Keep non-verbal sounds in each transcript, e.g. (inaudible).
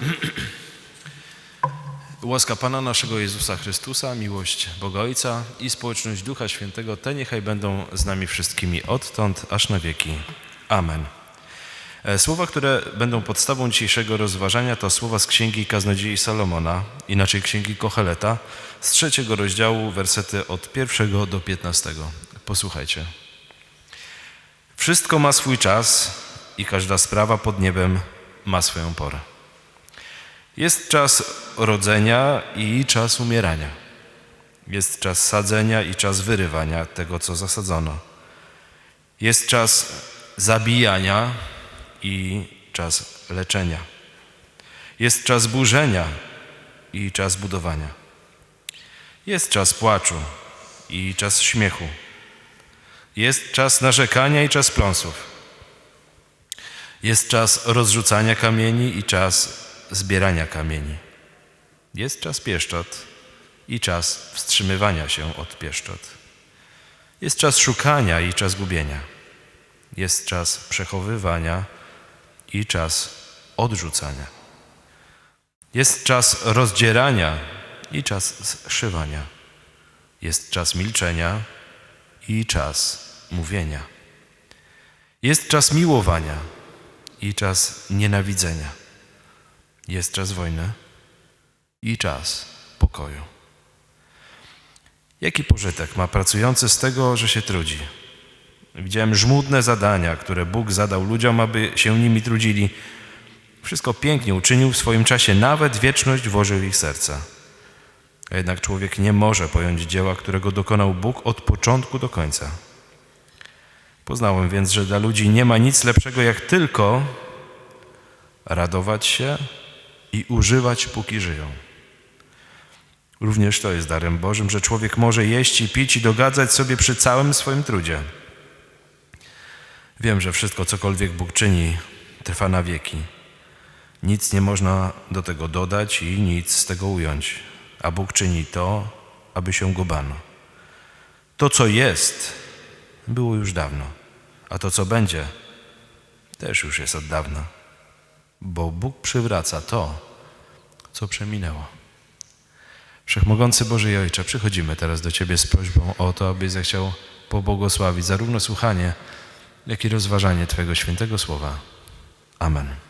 (clears throat) Łaska Pana naszego Jezusa Chrystusa, miłość Boga Ojca i społeczność Ducha Świętego, te niechaj będą z nami wszystkimi odtąd aż na wieki. Amen. E, Słowa, które będą podstawą dzisiejszego rozważania, to słowa z Księgi Kaznodziei Salomona, inaczej Księgi Kocheleta, z trzeciego rozdziału, wersety od pierwszego do piętnastego. Posłuchajcie. Wszystko ma swój czas i każda sprawa pod niebem ma swoją porę. Jest czas rodzenia i czas umierania. Jest czas sadzenia i czas wyrywania tego, co zasadzono. Jest czas zabijania i czas leczenia. Jest czas burzenia i czas budowania. Jest czas płaczu i czas śmiechu. Jest czas narzekania i czas pląsów. Jest czas rozrzucania kamieni i czas zbierania kamieni. Jest czas pieszczot i czas wstrzymywania się od pieszczot. Jest czas szukania i czas gubienia. Jest czas przechowywania i czas odrzucania. Jest czas rozdzierania i czas zszywania. Jest czas milczenia i czas mówienia. Jest czas miłowania i czas nienawidzenia. Jest czas wojny i czas pokoju. Jaki pożytek ma pracujący z tego, że się trudzi? Widziałem żmudne zadania, które Bóg zadał ludziom, aby się nimi trudzili. Wszystko pięknie uczynił w swoim czasie, nawet wieczność włożył w ich serca. A jednak człowiek nie może pojąć dzieła, którego dokonał Bóg od początku do końca. Poznałem więc, że dla ludzi nie ma nic lepszego, jak tylko radować się i używać, póki żyją. Również to jest darem Bożym, że człowiek może jeść i pić i dogadzać sobie przy całym swoim trudzie. Wiem, że wszystko, cokolwiek Bóg czyni, trwa na wieki. Nic nie można do tego dodać i nic z tego ująć, a Bóg czyni to, aby się go bano. To, co jest, było już dawno, a to, co będzie, też już jest od dawna, bo Bóg przywraca to, co przeminęło. Wszechmogący Boży i Ojcze, przychodzimy teraz do Ciebie z prośbą o to, abyś zechciał pobłogosławić zarówno słuchanie, jak i rozważanie Twojego świętego słowa. Amen.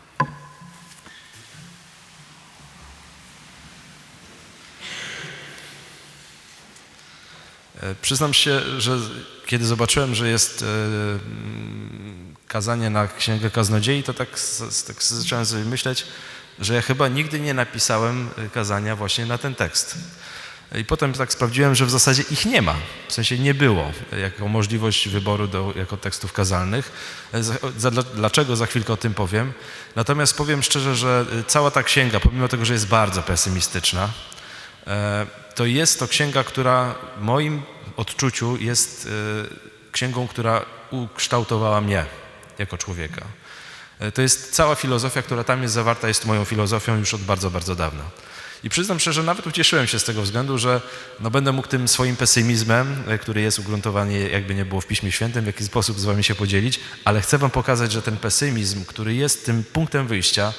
Przyznam się, że kiedy zobaczyłem, że jest e, kazanie na Księgę Kaznodziei, to tak, tak zacząłem sobie myśleć, że ja chyba nigdy nie napisałem e, kazania właśnie na ten tekst. I potem tak sprawdziłem, że w zasadzie ich nie ma, w sensie nie było jako możliwość wyboru do, jako tekstów kazalnych. E, Dlaczego za chwilkę o tym powiem. Natomiast powiem szczerze, że cała ta księga, pomimo tego, że jest bardzo pesymistyczna, to jest to księga, która w moim odczuciu jest e, księgą, która ukształtowała mnie jako człowieka. E, To jest cała filozofia, która tam jest zawarta, jest moją filozofią już od bardzo, bardzo dawna. I przyznam szczerze, nawet ucieszyłem się z tego względu, że no będę mógł tym swoim pesymizmem, e, który jest ugruntowany, jakby nie było w Piśmie Świętym, w jakiś sposób z wami się podzielić, ale chcę wam pokazać, że ten pesymizm, który jest tym punktem wyjścia,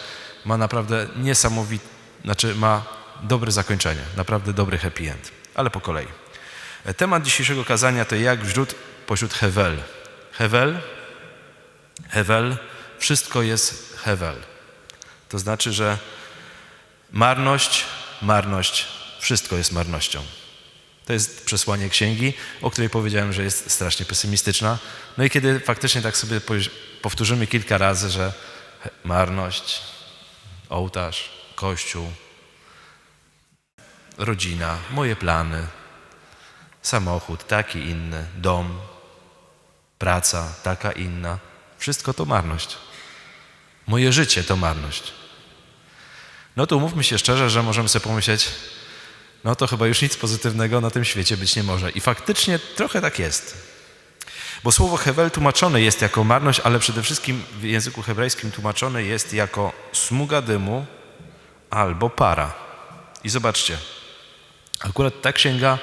ma naprawdę niesamowite, znaczy ma dobre zakończenie, naprawdę dobry happy end. Ale po kolei. Temat dzisiejszego kazania to jak wśród pośród Hewel. Hewel, Hewel, wszystko jest Hewel. To znaczy, że marność, marność, wszystko jest marnością. To jest przesłanie księgi, o której powiedziałem, że jest strasznie pesymistyczna. No i kiedy faktycznie tak sobie powtórzymy kilka razy, że marność, ołtarz, kościół, rodzina, moje plany, samochód taki inny, dom, praca taka inna, wszystko to marność. Moje życie to marność. No to umówmy się szczerze, że możemy sobie pomyśleć, no to chyba już nic pozytywnego na tym świecie być nie może. I faktycznie trochę tak jest. Bo słowo Hewel tłumaczone jest jako marność, ale przede wszystkim w języku hebrajskim tłumaczone jest jako smuga dymu albo para. I zobaczcie, akurat ta księga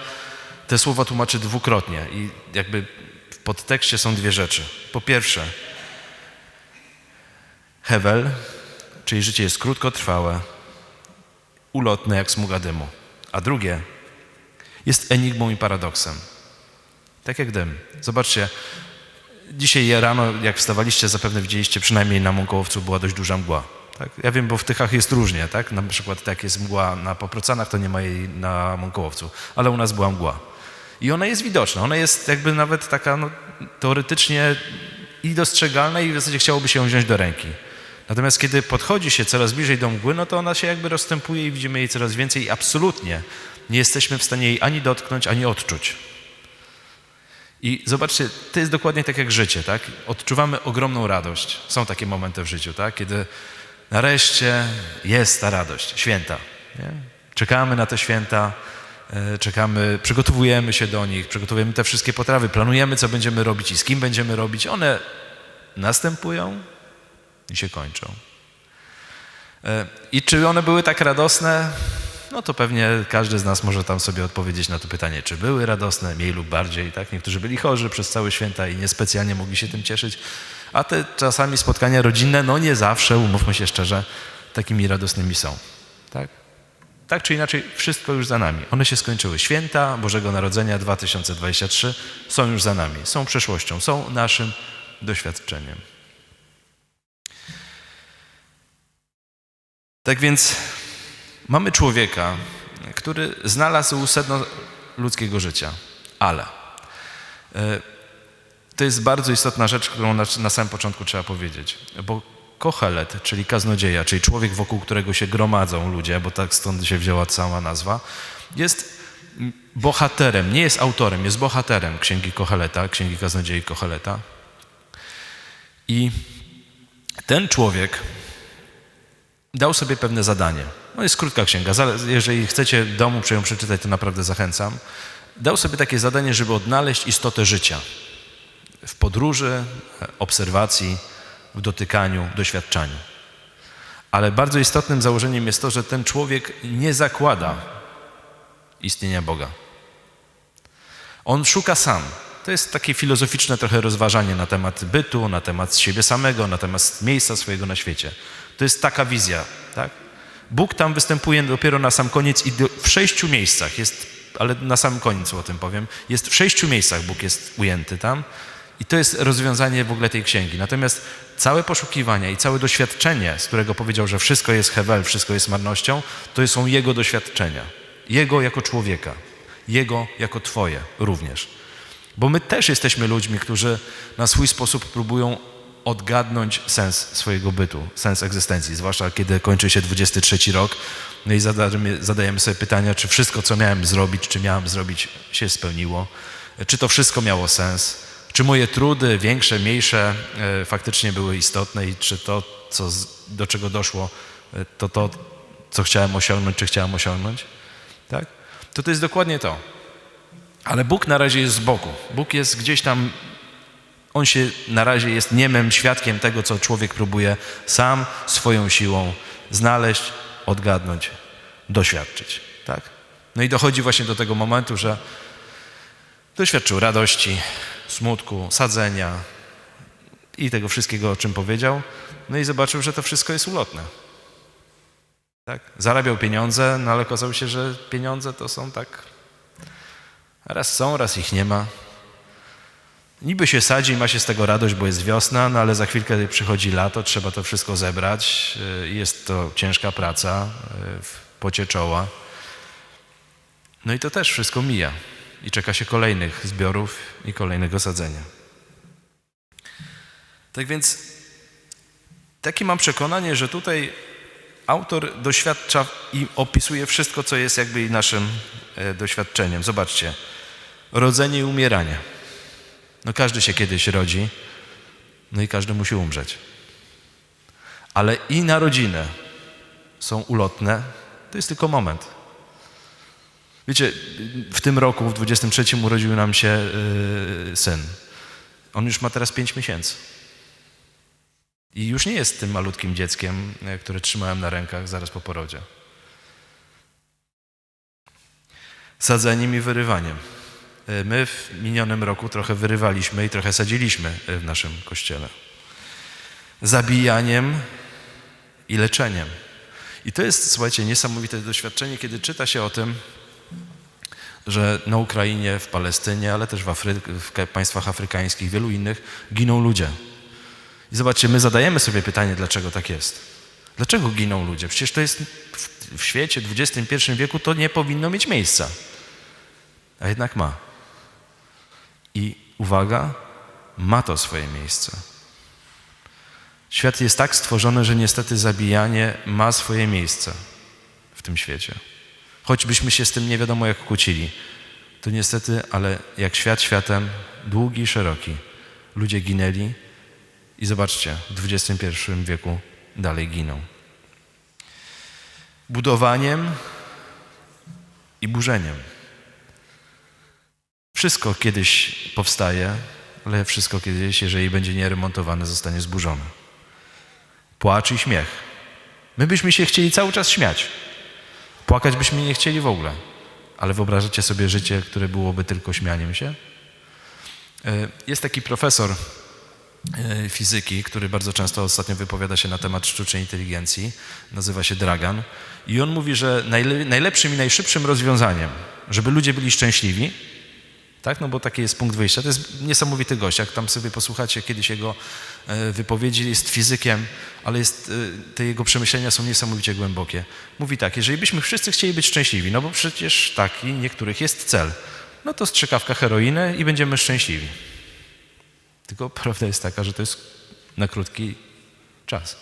te słowa tłumaczy dwukrotnie i jakby w podtekście są dwie rzeczy. Po pierwsze, Hewel, czyli życie jest krótkotrwałe, ulotne jak smuga dymu, a drugie jest enigmą i paradoksem. Tak jak dym. Zobaczcie, dzisiaj rano, jak wstawaliście, zapewne widzieliście, przynajmniej na Mąkołowcu była dość duża mgła. Tak? Ja wiem, bo w Tychach jest różnie, tak? Na przykład tak jest mgła na Poprocanach, to nie ma jej na Mąkołowcu, ale u nas była mgła. I ona jest widoczna, ona jest jakby nawet taka no, teoretycznie i dostrzegalna i w zasadzie chciałoby się ją wziąć do ręki. Natomiast kiedy podchodzi się coraz bliżej do mgły, no to ona się jakby rozstępuje i widzimy jej coraz więcej i absolutnie nie jesteśmy w stanie jej ani dotknąć, ani odczuć. I zobaczcie, to jest dokładnie tak jak życie, tak? Odczuwamy ogromną radość. Są takie momenty w życiu, tak? Kiedy nareszcie jest ta radość, święta. Nie? Czekamy na te święta, e, czekamy, przygotowujemy się do nich, przygotowujemy te wszystkie potrawy, planujemy, co będziemy robić i z kim będziemy robić. One następują i się kończą. E, I czy one były tak radosne? No to pewnie każdy z nas może tam sobie odpowiedzieć na to pytanie, czy były radosne, mniej lub bardziej. Tak? Niektórzy byli chorzy przez całe święta i niespecjalnie mogli się tym cieszyć, a te czasami spotkania rodzinne, no nie zawsze, umówmy się szczerze, takimi radosnymi są. Tak? Tak czy inaczej, wszystko już za nami. One się skończyły. Święta Bożego Narodzenia 2023 są już za nami, są przeszłością, są naszym doświadczeniem. Tak więc mamy człowieka, który znalazł sedno ludzkiego życia, ale e, to jest bardzo istotna rzecz, którą na, na samym początku trzeba powiedzieć, bo Kohelet, czyli kaznodzieja, czyli człowiek, wokół którego się gromadzą ludzie, bo tak stąd się wzięła cała nazwa, jest bohaterem, nie jest autorem, jest bohaterem księgi Koheleta, księgi kaznodziei Koheleta. I ten człowiek dał sobie pewne zadanie. No jest krótka księga, jeżeli chcecie domu ją przeczytać, to naprawdę zachęcam. Dał sobie takie zadanie, żeby odnaleźć istotę życia w podróży, obserwacji, w dotykaniu, doświadczaniu. Ale bardzo istotnym założeniem jest to, że ten człowiek nie zakłada istnienia Boga. On szuka sam. To jest takie filozoficzne trochę rozważanie na temat bytu, na temat siebie samego, na temat miejsca swojego na świecie. To jest taka wizja, tak? Bóg tam występuje dopiero na sam koniec i w sześciu miejscach jest, ale na sam koniec o tym powiem, jest w sześciu miejscach Bóg jest ujęty tam i to jest rozwiązanie w ogóle tej księgi. Natomiast całe poszukiwania i całe doświadczenie, z którego powiedział, że wszystko jest hewel, wszystko jest marnością, to są Jego doświadczenia. Jego jako człowieka. Jego jako Twoje również. Bo my też jesteśmy ludźmi, którzy na swój sposób próbują odgadnąć sens swojego bytu, sens egzystencji, zwłaszcza kiedy kończy się 23 rok, no i zadajemy, zadajemy sobie pytania, czy wszystko, co miałem zrobić, czy miałem zrobić, się spełniło, czy to wszystko miało sens, czy moje trudy, większe, mniejsze, e, faktycznie były istotne i czy to, co, do czego doszło, e, to to, co chciałem osiągnąć, czy chciałem osiągnąć, tak? To to jest dokładnie to. Ale Bóg na razie jest z boku. Bóg jest gdzieś tam on się na razie jest niemym świadkiem tego, co człowiek próbuje sam swoją siłą znaleźć, odgadnąć, doświadczyć. Tak? No i dochodzi właśnie do tego momentu, że doświadczył radości, smutku, sadzenia i tego wszystkiego, o czym powiedział. No i zobaczył, że to wszystko jest ulotne. Tak? Zarabiał pieniądze, no ale okazało się, że pieniądze to są tak raz są, raz ich nie ma. Niby się sadzi i ma się z tego radość, bo jest wiosna, no ale za chwilkę przychodzi lato, trzeba to wszystko zebrać. Y, jest to ciężka praca, y, w pocie czoła. No i to też wszystko mija. I czeka się kolejnych zbiorów i kolejnego sadzenia. Tak więc takie mam przekonanie, że tutaj autor doświadcza i opisuje wszystko, co jest jakby naszym e, doświadczeniem. Zobaczcie, rodzenie i umieranie. No każdy się kiedyś rodzi, no i każdy musi umrzeć. Ale i narodziny są ulotne, to jest tylko moment. Wiecie, w tym roku, w 23 urodził nam się yy, syn. On już ma teraz 5 miesięcy. I już nie jest tym malutkim dzieckiem, e, które trzymałem na rękach zaraz po porodzie. Sadzeniem i wyrywaniem. E, my w minionym roku trochę wyrywaliśmy i trochę sadziliśmy e, w naszym kościele. Zabijaniem i leczeniem. I to jest, słuchajcie, niesamowite doświadczenie, kiedy czyta się o tym, że na Ukrainie, w Palestynie, ale też w, Afry- w państwach afrykańskich, wielu innych, giną ludzie. I zobaczcie, my zadajemy sobie pytanie, dlaczego tak jest. Dlaczego giną ludzie? Przecież to jest w, w świecie w XXI wieku to nie powinno mieć miejsca. A jednak ma. I uwaga, ma to swoje miejsce. Świat jest tak stworzony, że niestety zabijanie ma swoje miejsce w tym świecie. Choćbyśmy się z tym nie wiadomo jak kłócili, to niestety, ale jak świat światem, długi i szeroki, ludzie ginęli i zobaczcie, w XXI wieku dalej giną. Budowaniem i burzeniem. Wszystko kiedyś powstaje, ale wszystko kiedyś, jeżeli będzie nieremontowane, zostanie zburzone. Płacz i śmiech. My byśmy się chcieli cały czas śmiać. Płakać byśmy nie chcieli w ogóle. Ale wyobrażacie sobie życie, które byłoby tylko śmianiem się? E, Jest taki profesor e, fizyki, który bardzo często ostatnio wypowiada się na temat sztucznej inteligencji. Nazywa się Dragan. I on mówi, że najle- najlepszym i najszybszym rozwiązaniem, żeby ludzie byli szczęśliwi, tak? No bo taki jest punkt wyjścia. To jest niesamowity gość. Jak tam sobie posłuchacie kiedyś jego e, wypowiedzi, jest fizykiem, ale jest, e, te jego przemyślenia są niesamowicie głębokie. Mówi tak, jeżeli byśmy wszyscy chcieli być szczęśliwi, no bo przecież taki niektórych jest cel, no to strzykawka heroiny i będziemy szczęśliwi. Tylko prawda jest taka, że to jest na krótki czas.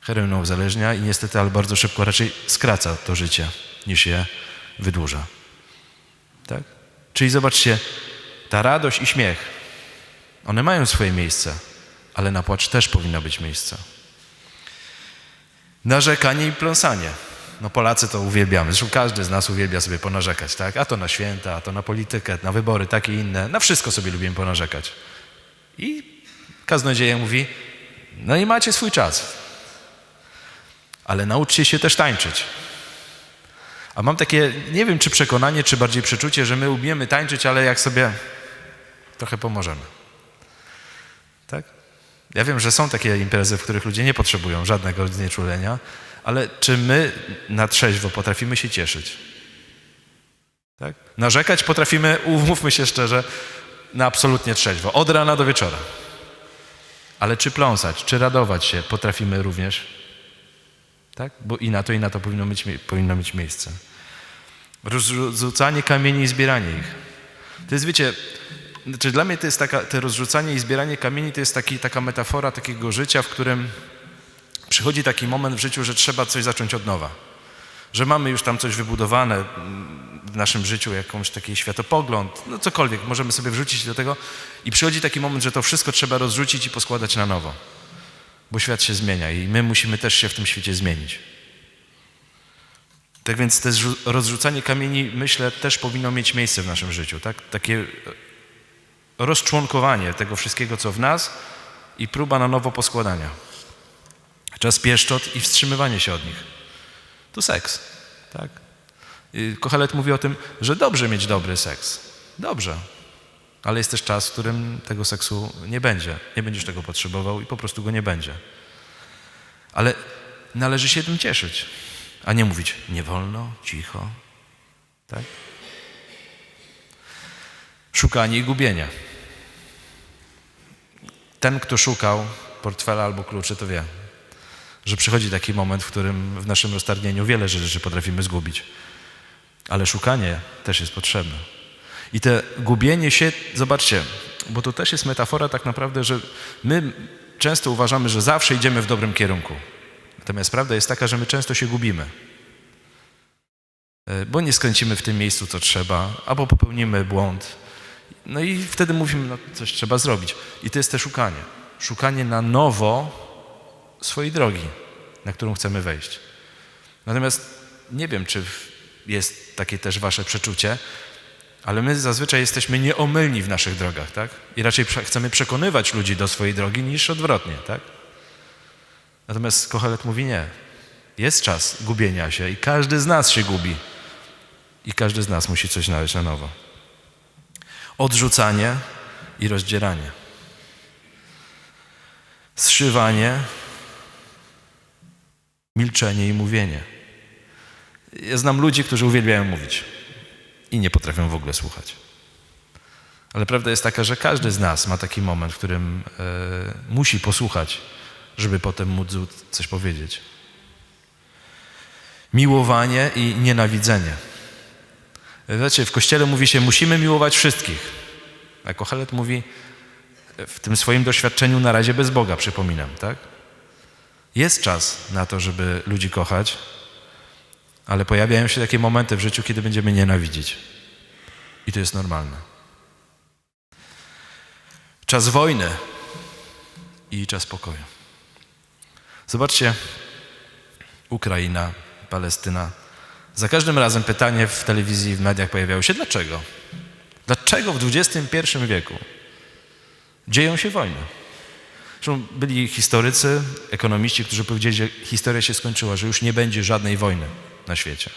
Heroina uzależnia i niestety, ale bardzo szybko raczej skraca to życie, niż je wydłuża. Tak? Czyli zobaczcie, ta radość i śmiech, one mają swoje miejsce, ale na płacz też powinno być miejsce. Narzekanie i pląsanie. No Polacy to uwielbiamy. Zresztą każdy z nas uwielbia sobie ponarzekać, tak? A to na święta, a to na politykę, na wybory, takie i inne. Na wszystko sobie lubimy ponarzekać. I kaznodzieja mówi, no i macie swój czas. Ale nauczcie się też tańczyć. A mam takie, nie wiem czy przekonanie, czy bardziej przeczucie, że my umiemy tańczyć, ale jak sobie trochę pomożemy. Tak? Ja wiem, że są takie imprezy, w których ludzie nie potrzebują żadnego znieczulenia, ale czy my na trzeźwo potrafimy się cieszyć? Tak? Narzekać potrafimy, umówmy się szczerze, na absolutnie trzeźwo, od rana do wieczora. Ale czy pląsać, czy radować się potrafimy również? Tak? Bo i na to, i na to powinno mieć, mie- powinno mieć miejsce. Rozrzucanie kamieni i zbieranie ich. To jest, wiecie, znaczy dla mnie to jest taka, te rozrzucanie i zbieranie kamieni to jest taki, taka metafora takiego życia, w którym przychodzi taki moment w życiu, że trzeba coś zacząć od nowa. Że mamy już tam coś wybudowane mm, w naszym życiu, jakąś taki światopogląd, no cokolwiek, możemy sobie wrzucić do tego i przychodzi taki moment, że to wszystko trzeba rozrzucić i poskładać na nowo. Bo świat się zmienia i my musimy też się w tym świecie zmienić. Tak więc to zrzu- rozrzucanie kamieni, myślę, też powinno mieć miejsce w naszym życiu. Tak? Takie e, rozczłonkowanie tego wszystkiego, co w nas i próba na nowo poskładania. Czas pieszczot i wstrzymywanie się od nich. To seks. Tak? Kochelet mówi o tym, że dobrze mieć dobry seks. Dobrze. Ale jest też czas, w którym tego seksu nie będzie. Nie będziesz tego potrzebował i po prostu go nie będzie. Ale należy się tym cieszyć, a nie mówić nie wolno, cicho. Tak? Szukanie i gubienie. Ten, kto szukał portfela albo kluczy, to wie, że przychodzi taki moment, w którym w naszym roztargnieniu wiele rzeczy potrafimy zgubić. Ale szukanie też jest potrzebne. I te gubienie się, zobaczcie, bo to też jest metafora tak naprawdę, że my często uważamy, że zawsze idziemy w dobrym kierunku. Natomiast prawda jest taka, że my często się gubimy. E, Bo nie skręcimy w tym miejscu, co trzeba, albo popełnimy błąd. No i wtedy mówimy, no coś trzeba zrobić. I to jest te szukanie. Szukanie na nowo swojej drogi, na którą chcemy wejść. Natomiast nie wiem, czy jest takie też wasze przeczucie, ale my zazwyczaj jesteśmy nieomylni w naszych drogach, tak? I raczej chcemy przekonywać ludzi do swojej drogi niż odwrotnie, tak? Natomiast Kochelet mówi nie. Jest czas gubienia się i każdy z nas się gubi. I każdy z nas musi coś znaleźć na nowo. Odrzucanie i rozdzieranie. Zszywanie milczenie i mówienie. Ja znam ludzi, którzy uwielbiają mówić i nie potrafią w ogóle słuchać. Ale prawda jest taka, że każdy z nas ma taki moment, w którym e, musi posłuchać, żeby potem móc coś powiedzieć. Miłowanie i nienawidzenie. Wiecie, w Kościele mówi się, musimy miłować wszystkich. A Kochelet mówi, w tym swoim doświadczeniu na razie bez Boga, przypominam, tak? Jest czas na to, żeby ludzi kochać, ale pojawiają się takie momenty w życiu, kiedy będziemy nienawidzić. I to jest normalne. Czas wojny i czas pokoju. Zobaczcie, Ukraina, Palestyna. Za każdym razem pytanie w telewizji, w mediach pojawiało się, dlaczego? Dlaczego w XXI wieku dzieją się wojny? Zresztą byli historycy, ekonomiści, którzy powiedzieli, że historia się skończyła, że już nie będzie żadnej wojny na świecie.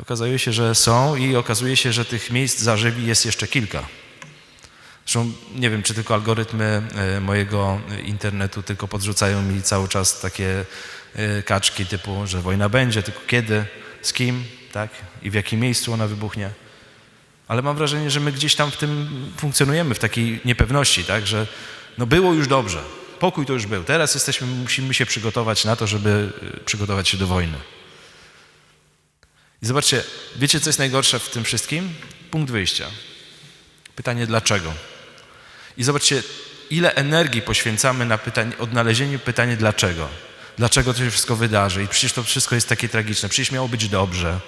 Okazuje się, że są i okazuje się, że tych miejsc zażywi jest jeszcze kilka. Zresztą nie wiem, czy tylko algorytmy e, mojego internetu tylko podrzucają mi cały czas takie e, kaczki typu, że wojna będzie, tylko kiedy, z kim, tak? I w jakim miejscu ona wybuchnie. Ale mam wrażenie, że my gdzieś tam w tym funkcjonujemy, w takiej niepewności, tak? Że no było już dobrze, pokój to już był. Teraz jesteśmy, musimy się przygotować na to, żeby e, przygotować się do wojny. I zobaczcie, wiecie, co jest najgorsze w tym wszystkim? Punkt wyjścia. Pytanie dlaczego? I zobaczcie, ile energii poświęcamy na pytanie, odnalezieniu pytania dlaczego. Dlaczego to się wszystko wydarzy? I przecież to wszystko jest takie tragiczne. Przecież miało być dobrze.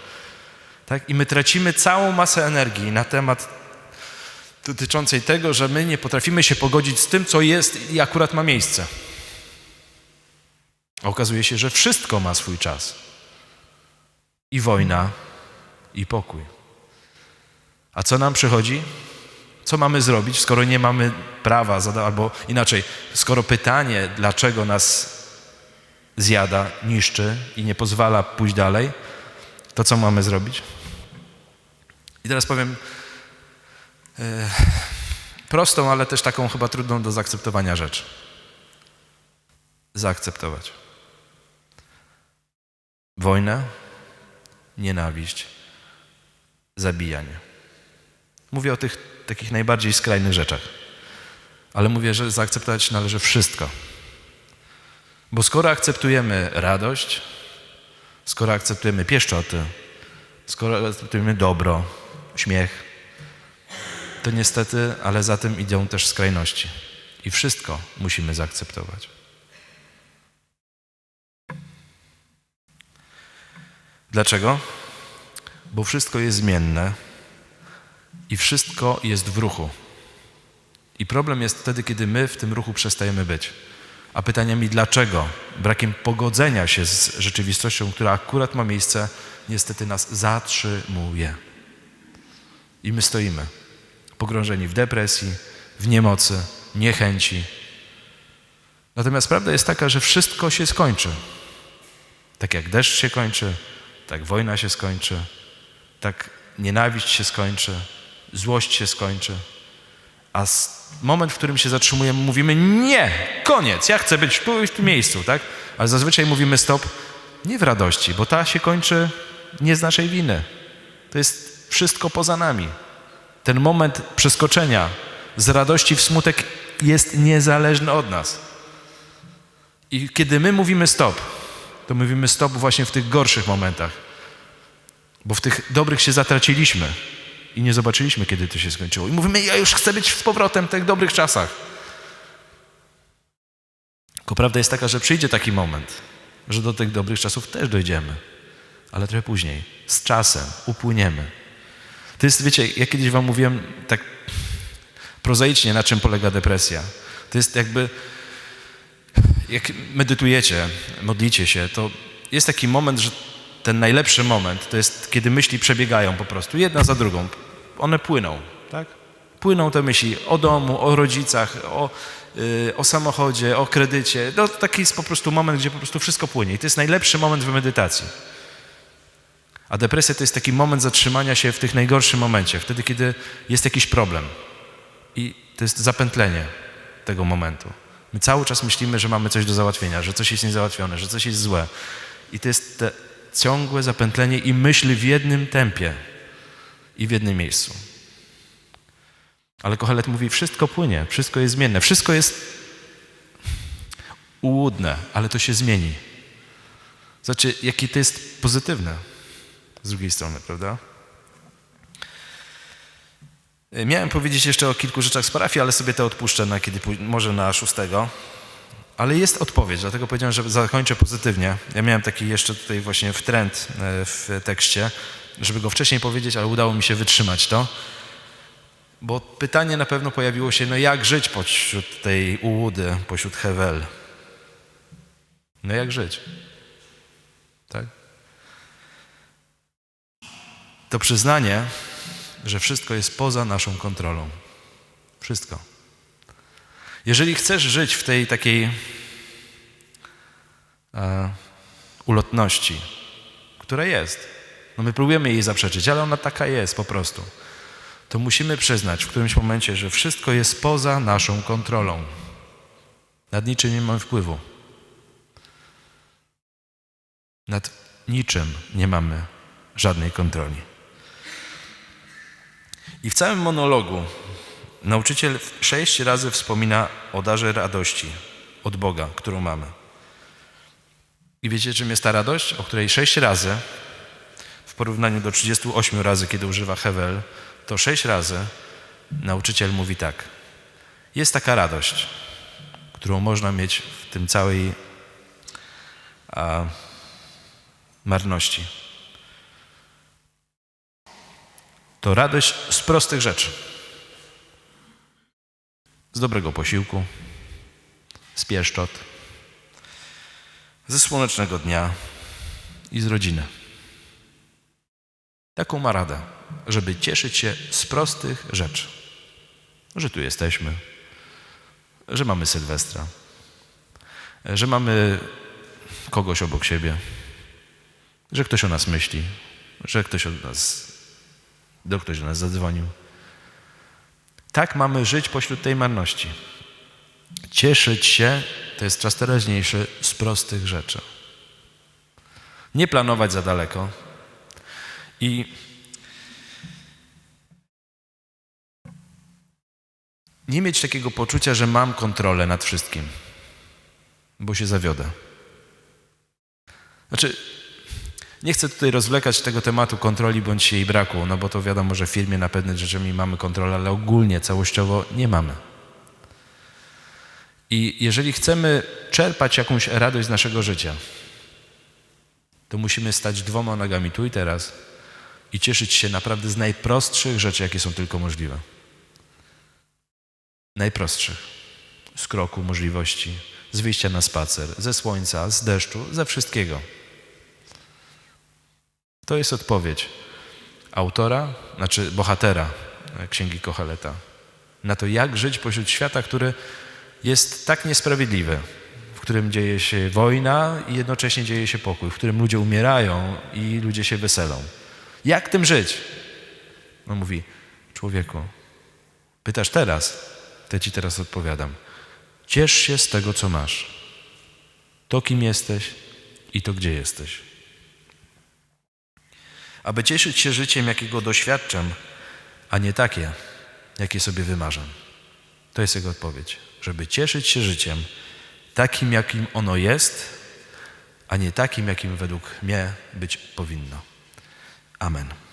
Tak? I my tracimy całą masę energii na temat dotyczącej tego, że my nie potrafimy się pogodzić z tym, co jest i akurat ma miejsce. A okazuje się, że wszystko ma swój czas. I wojna, i pokój. A co nam przychodzi? Co mamy zrobić, skoro nie mamy prawa, albo inaczej, skoro pytanie, dlaczego nas zjada, niszczy i nie pozwala pójść dalej, to co mamy zrobić? I teraz powiem prostą, ale też taką chyba trudną do zaakceptowania rzecz. Zaakceptować. Wojnę, nienawiść, zabijanie. Mówię o tych takich najbardziej skrajnych rzeczach. Ale mówię, że zaakceptować należy wszystko. Bo skoro akceptujemy radość, skoro akceptujemy pieszczoty, skoro akceptujemy dobro, śmiech, to niestety, ale za tym idą też skrajności. I wszystko musimy zaakceptować. Dlaczego? Bo wszystko jest zmienne i wszystko jest w ruchu. I problem jest wtedy, kiedy my w tym ruchu przestajemy być. A pytaniami dlaczego, brakiem pogodzenia się z rzeczywistością, która akurat ma miejsce, niestety nas zatrzymuje. I my stoimy pogrążeni w depresji, w niemocy, niechęci. Natomiast prawda jest taka, że wszystko się skończy. Tak jak deszcz się kończy, tak wojna się skończy, tak nienawiść się skończy, złość się skończy. A moment, w którym się zatrzymujemy, mówimy nie, koniec, ja chcę być w tym miejscu, tak? Ale zazwyczaj mówimy stop nie w radości, bo ta się kończy nie z naszej winy. To jest wszystko poza nami. Ten moment przeskoczenia z radości w smutek jest niezależny od nas. I kiedy my mówimy stop, to mówimy stop właśnie w tych gorszych momentach, bo w tych dobrych się zatraciliśmy i nie zobaczyliśmy, kiedy to się skończyło. I mówimy, ja już chcę być z powrotem w tych dobrych czasach. Tylko prawda jest taka, że przyjdzie taki moment, że do tych dobrych czasów też dojdziemy, ale trochę później, z czasem, upłyniemy. To jest, wiecie, ja kiedyś wam mówiłem tak prozaicznie, na czym polega depresja. To jest jakby, jak medytujecie, modlicie się, to jest taki moment, że ten najlepszy moment to jest, kiedy myśli przebiegają po prostu, jedna za drugą. One płyną, tak? Płyną te myśli o domu, o rodzicach, o, yy, o samochodzie, o kredycie. No, taki jest po prostu moment, gdzie po prostu wszystko płynie. I to jest najlepszy moment w medytacji. A depresja to jest taki moment zatrzymania się w tych najgorszym momencie, wtedy, kiedy jest jakiś problem. I to jest zapętlenie tego momentu. My cały czas myślimy, że mamy coś do załatwienia, że coś jest niezałatwione, że coś jest złe. I to jest te ciągłe zapętlenie i myśli w jednym tempie i w jednym miejscu. Ale Kohelet mówi, wszystko płynie, wszystko jest zmienne, wszystko jest ułudne, ale to się zmieni. Znaczy, jakie to jest pozytywne z drugiej strony, prawda? Miałem powiedzieć jeszcze o kilku rzeczach z parafii, ale sobie to odpuszczę na kiedy, może na szóstego. Ale jest odpowiedź, dlatego powiedziałem, że zakończę pozytywnie. Ja miałem taki jeszcze tutaj właśnie w trend e, w tekście, żeby go wcześniej powiedzieć, ale udało mi się wytrzymać to. Bo pytanie na pewno pojawiło się, no jak żyć pośród tej ułudy, pośród Hewel? No jak żyć? Tak? To przyznanie, że wszystko jest poza naszą kontrolą. Wszystko. Jeżeli chcesz żyć w tej takiej e, ulotności, która jest, no my próbujemy jej zaprzeczyć, ale ona taka jest po prostu, to musimy przyznać w którymś momencie, że wszystko jest poza naszą kontrolą. Nad niczym nie mamy wpływu. Nad niczym nie mamy żadnej kontroli. I w całym monologu nauczyciel sześć razy wspomina o darze radości od Boga, którą mamy. I wiecie, czym jest ta radość, o której sześć razy, w porównaniu do 38 razy, kiedy używa Hewel, to sześć razy nauczyciel mówi tak. Jest taka radość, którą można mieć w tym całej a, marności. To radość z prostych rzeczy. Z dobrego posiłku, z pieszczot, ze słonecznego dnia. I z rodziny. Taką ma radę, żeby cieszyć się z prostych rzeczy. Że tu jesteśmy, że mamy Sylwestra, że mamy kogoś obok siebie, że ktoś o nas myśli, że ktoś od nas, do ktoś do nas zadzwonił. Tak mamy żyć pośród tej marności. Cieszyć się, to jest czas teraźniejszy, z prostych rzeczy. Nie planować za daleko. I nie mieć takiego poczucia, że mam kontrolę nad wszystkim, bo się zawiodę. Znaczy, nie chcę tutaj rozwlekać tego tematu kontroli bądź jej braku, no bo to wiadomo, że w firmie na pewne rzeczami mamy kontrolę, ale ogólnie, całościowo nie mamy. I jeżeli chcemy czerpać jakąś radość z naszego życia, to musimy stać dwoma nogami tu i teraz i cieszyć się naprawdę z najprostszych rzeczy, jakie są tylko możliwe. Najprostszych. Z kroku możliwości, z wyjścia na spacer, ze słońca, z deszczu, ze wszystkiego. To jest odpowiedź autora, znaczy bohatera Księgi Kocheleta na to, jak żyć pośród świata, który jest tak niesprawiedliwy, w którym dzieje się wojna i jednocześnie dzieje się pokój, w którym ludzie umierają i ludzie się weselą. Jak tym żyć? No mówi, człowieku, pytasz teraz, to ci teraz odpowiadam. Ciesz się z tego, co masz. To, kim jesteś i to, gdzie jesteś. Aby cieszyć się życiem, jakiego doświadczam, a nie takie, jakie sobie wymarzam. To jest jego odpowiedź. Żeby cieszyć się życiem takim, jakim ono jest, a nie takim, jakim według mnie być powinno. Amen.